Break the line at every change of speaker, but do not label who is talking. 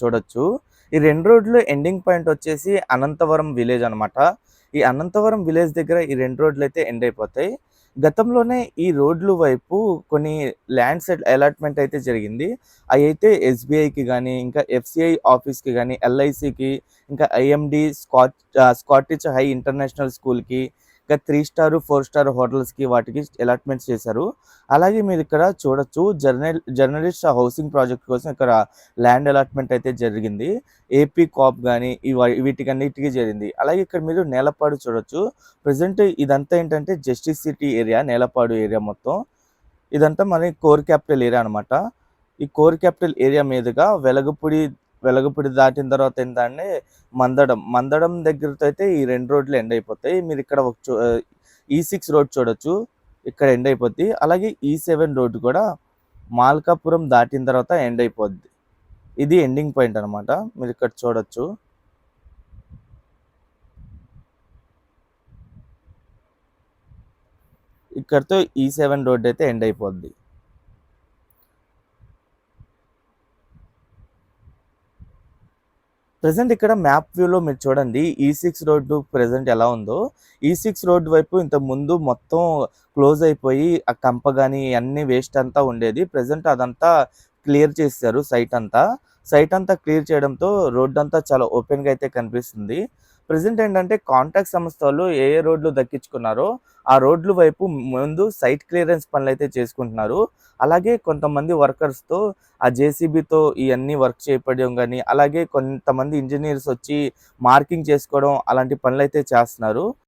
చూడొచ్చు. ఈ రెండు రోడ్లు ఎండింగ్ పాయింట్ వచ్చేసి అనంతవరం విలేజ్ అనమాట ఈ అనంతవరం విలేజ్ దగ్గర ఈ రెండు రోడ్లు అయితే ఎండ్ అయిపోతాయి. గతంలోనే ఈ రోడ్లు వైపు కొన్ని ల్యాండ్ సెట్ అలాట్మెంట్ అయితే జరిగింది. అవి అయితే ఎస్బీఐకి కానీ ఇంకా ఎఫ్సిఐ ఆఫీస్కి కానీ ఎల్ఐసికి ఇంకా IMD Scot Scottish high international స్కూల్కి ఇంకా త్రీ స్టార్ ఫోర్ స్టార్ హోటల్స్కి వాటికి అలాట్మెంట్స్ చేశారు. అలాగే మీరు ఇక్కడ చూడొచ్చు జర్నల్ జర్నలిస్ట్ హౌసింగ్ ప్రాజెక్ట్ కోసం ఇక్కడ ల్యాండ్ అలాట్మెంట్ అయితే జరిగింది. ఏపీ కాప్ కానీ వీటికన్నిటికీ జరిగింది. అలాగే ఇక్కడ మీరు నేలపాడు చూడొచ్చు. ప్రజెంట్ ఇదంతా ఏంటంటే justice city area Nelapadu area మొత్తం. ఇదంతా మన కోర్ క్యాపిటల్ ఏరియా అనమాట ఈ కోర్ క్యాపిటల్ ఏరియా మీదుగా వెలగపూడి వెలగపూడి దాటిన తర్వాత ఏంటంటే మందడం. మందడం దగ్గరతో అయితే ఈ రెండు రోడ్లు ఎండ్ అయిపోతాయి. మీరు ఇక్కడ ఒక చూ ఈ సిక్స్ రోడ్ చూడొచ్చు. ఇక్కడ ఎండ్ అయిపోద్ది. అలాగే e ఈ సెవెన్ రోడ్ కూడా మాల్కాపురం దాటిన తర్వాత ఎండ్ అయిపోద్ది. ఇది ఎండింగ్ పాయింట్ అనమాట మీరు ఇక్కడ చూడొచ్చు. ఇక్కడతో ఈ e సెవెన్ రోడ్ అయితే ఎండ్ అయిపోద్ది. ప్రజెంట్ ఇక్కడ మ్యాప్ వ్యూలో మీరు చూడండి e ఈ సిక్స్ రోడ్డు ప్రజెంట్ ఎలా ఉందో. E ఈ సిక్స్ రోడ్డు వైపు ఇంత ముందు మొత్తం క్లోజ్ అయిపోయి ఆ కంప కానీ అన్ని వేస్ట్ అంతా ఉండేది. ప్రజెంట్ అదంతా క్లియర్ చేశారు సైట్ అంతా. సైట్ అంతా క్లియర్ చేయడంతో రోడ్ అంతా చాలా ఓపెన్గా అయితే కనిపిస్తుంది. ప్రజెంట్ ఏంటంటే కాంట్రాక్ట్ సంస్థ వాళ్ళు ఏ ఏ రోడ్లు దక్కించుకున్నారో ఆ రోడ్లు వైపు ముందు సైట్ క్లియరెన్స్ పనులు అయితే చేసుకుంటున్నారు. అలాగే కొంతమంది వర్కర్స్తో ఆ జేసీబీతో ఇవన్నీ వర్క్ చేయడం కానీ అలాగే కొంతమంది ఇంజనీర్స్ వచ్చి మార్కింగ్ చేసుకోవడం అలాంటి పనులు అయితే చేస్తున్నారు.